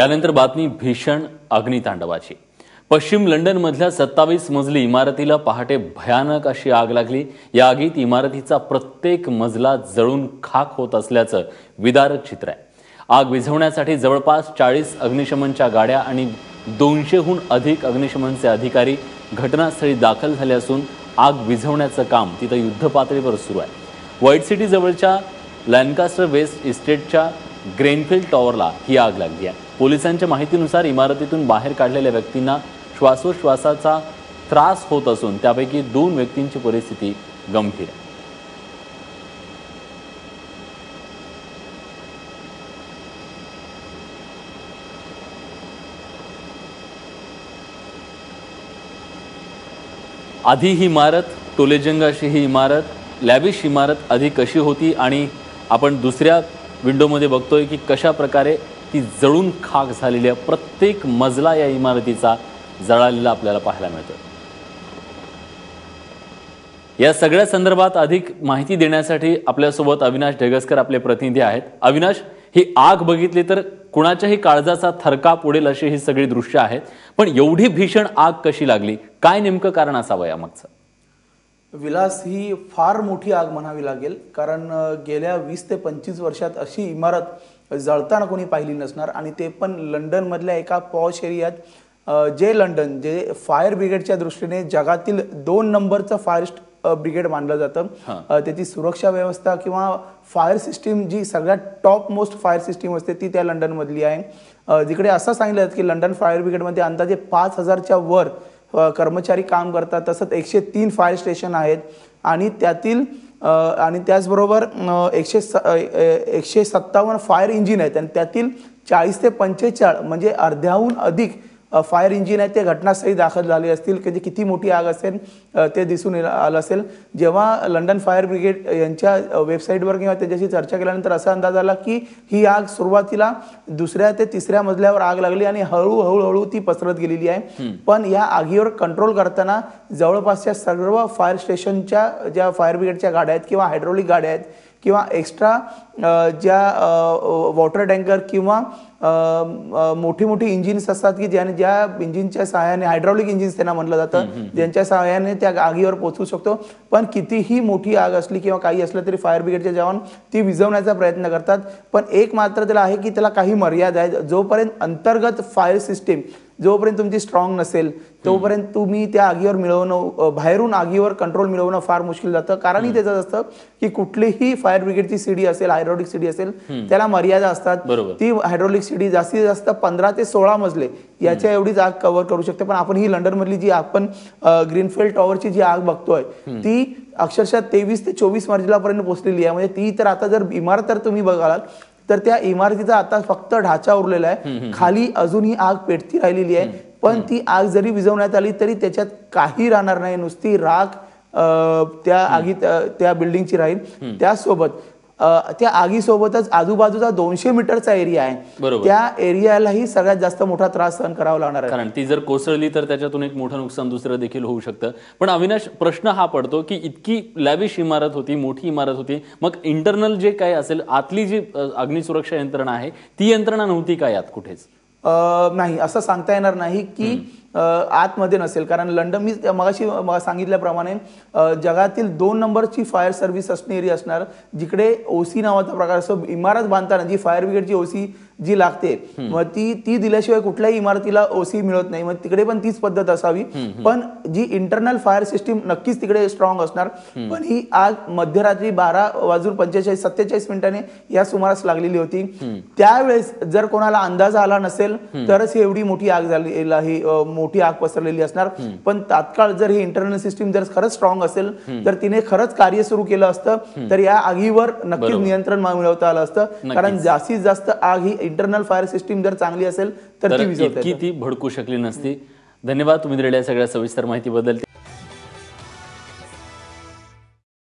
यानंतर बातमी भीषण अग्नितांडवाची. पश्चिम लंडनमधल्या सत्तावीस मजली इमारतीला पहाटे भयानक अशी आग लागली. या आगीत इमारतीचा प्रत्येक मजला जळून खाक होत असल्याचं विदारक चित्र आहे. आग विझवण्यासाठी जवळपास चाळीस अग्निशमनच्या गाड्या आणि दोनशेहून अधिक अग्निशमनचे अधिकारी घटनास्थळी दाखल झाले असून आग विझवण्याचं काम तिथं युद्धपातळीवर सुरू आहे. व्हाईट सिटीजवळच्या लँकास्टर वेस्ट इस्टेटच्या ग्रेनफिल्ड टॉवरला ही आग लागली आहे. पोलिसांच्या माहितीनुसार इमारतीतून बाहेर काढलेल्या व्यक्तींना श्वासोश्वासाचा त्रास होत असून त्यापैकी दोन व्यक्तींची परिस्थिती गंभीर आहे. आधी ही इमारत टोलेजंग अशी ही इमारत लॅविश इमारत आधी कशी होती आणि आपण दुसऱ्या विंडोमध्ये बघतोय की कशा प्रकारे ती जळून खाक झालेली आहे. प्रत्येक मजला या इमारतीचा जळालेला आपल्याला पाहायला मिळतो या सगळ्या संदर्भात अधिक माहिती देण्यासाठी आपल्यासोबत अविनाश ढेगसकर आपले प्रतिनिधी आहेत. अविनाश ही आग बघितली तर कुणाच्याही काळजाचा थरकाप उडेल अशी ही सगळी दृश्य आहेत. पण एवढी भीषण आग कशी लागली? काय नेमकं कारण असावं यामागचं? विलास ही फार मोठी आग म्हणावी लागेल कारण गेल्या वीस ते पंचवीस वर्षात अशी इमारत जळताना कोणी पाहिली नसणार आणि ते पण लंडनमधल्या एका पॉश एरियात जे लंडन जे फायर ब्रिगेडच्या दृष्टीने जगातील दोन नंबरचं फायर ब्रिगेड मानलं जातं. त्याची सुरक्षा व्यवस्था किंवा फायर सिस्टीम जी सगळ्यात टॉप मोस्ट फायर सिस्टीम असते ती त्या लंडनमधली आहे. जिकडे असं सांगितलं जातं की लंडन फायर ब्रिगेडमध्ये अंदाजे पाच हजारच्या वर कर्मचारी काम करतात. तसंच एकशे तीन फायर स्टेशन आहेत. आणि त्यातील आणि त्याचबरोबर एकशे स एकशे सत्तावन्न फायर इंजिन आहेत. आणि त्यातील चाळीस ते पंचेचाळ म्हणजे अर्ध्याहून अधिक फायर इंजिन आहेत ते घटनास्थळी दाखल झाले असतील की जे किती मोठी आग असेल ते दिसून आलं असेल. जेव्हा लंडन फायर ब्रिगेड यांच्या वेबसाईटवर किंवा त्याच्याशी चर्चा केल्यानंतर असा अंदाज आला की ही आग सुरुवातीला दुसऱ्या ते तिसऱ्या मजल्यावर आग लागली आणि हळूहळू हळू ती पसरत गेलेली आहे. पण या आगीवर कंट्रोल करताना जवळपासच्या सर्व फायर स्टेशनच्या ज्या फायर ब्रिगेडच्या गाड्या आहेत किंवा हायड्रोलिक गाड्या आहेत किंवा एक्स्ट्रा ज्या वॉटर टँकर किंवा मोठी मोठी इंजिन्स असतात की ज्याने ज्या इंजिनच्या सहाय्याने हायड्रॉलिक इंजिन्स त्यांना म्हणलं जातं ज्यांच्या सहाय्याने त्या आगीवर पोहोचू शकतो. पण कितीही मोठी आग असली किंवा काही असलं तरी फायर ब्रिगेडचे जवान ती विझवण्याचा प्रयत्न करतात. पण एक मात्र त्याला आहे की त्याला काही मर्यादा आहेत. जोपर्यंत अंतर्गत फायर सिस्टीम जोपर्यंत तुमची स्ट्रॉंग नसेल तोपर्यंत तुम्ही त्या आगीवर मिळवणं बाहेरून आगीवर कंट्रोल मिळवणं फार मुश्किल जातं. कारणही त्याचं असतं की कुठलीही फायर ब्रिगेडची सीडी असेल हायड्रॉलिक सीडी असेल त्याला मर्यादा असतात. ती हायड्रोलिक सीडी जास्तीत जास्त पंधरा ते सोळा मजले याच्या एवढीच आग कव्हर करू शकते. पण आपण ही लंडन मधली जी आपण ग्रीनफिल्ड टॉवरची जी आग बघतोय ती अक्षरशः तेवीस ते चोवीस मजल्यापर्यंत पोहोचलेली आहे. म्हणजे ती तर आता जर इमारत तर तुम्ही बघाल तर त्या इमारतीचा आता फक्त ढाचा उरलेला आहे. खाली अजूनही आग पेटती राहिलेली आहे. पण ती आग जरी विझवण्यात आली तरी त्याच्यात काही राहणार नाही. नुसती राख त्या आगीत त्या बिल्डिंगची राहील. त्यासोबत त्या आगीसोबतच आजूबाजूचा दोनशे मीटरचा एरिया आहे. त्या एरियालाही सगळ्यात जास्त मोठा त्रास सहन करावा लागणार आहे. कारण ती जर कोसळली तर त्याच्यातून एक मोठं नुकसान दुसरं देखील होऊ शकतं. पण अविनाश प्रश्न हा पडतो की इतकी लॅविश इमारत होती मोठी इमारत होती मग इंटरनल जे काय असेल आतली जी अग्निसुरक्षा यंत्रणा आहे ती यंत्रणा नव्हती का यात कुठेच? नाही असं सांगता येणार नाही की आतमध्ये नसेल. कारण लंडन मी मगाशी सांगितल्याप्रमाणे जगातील दोन नंबरची फायर सर्व्हिस असणारी असणार जिकडे ओसी नावाचा प्रकार असतो इमारत बांधताना जी फायर ब्रिगेडची ओसी जी लागते मग ती ती दिल्याशिवाय कुठल्याही इमारतीला ओसी मिळत नाही. मग तिकडे पण तीच पद्धत असावी. पण जी इंटरनल फायर सिस्टीम नक्कीच तिकडे स्ट्रॉंग असणार. पण ही आग मध्यरात्री बारा वाजून पंचेचाळीस सत्तेचाळीस मिनिटांनी या सुमारास लागलेली होती. त्यावेळेस जर कोणाला अंदाज आला नसेल तरच एवढी मोठी आग झाली ही मोठी आग पसरलेली असणार. पण तात्काळ जर ही इंटरनल सिस्टीम जर खरंच स्ट्रॉंग असेल तर तिने खरंच कार्य सुरू केलं असतं. तर या आगीवर नक्कीच नियंत्रण मिळवता आलं असतं. कारण जास्तीत जास्त आग ही इंटरनल फायर सिस्टीम जर चांगली असेल तर ती भडकू शकली नसती. धन्यवाद तुम्ही दिलेल्या सगळ्या सविस्तर माहितीबद्दल.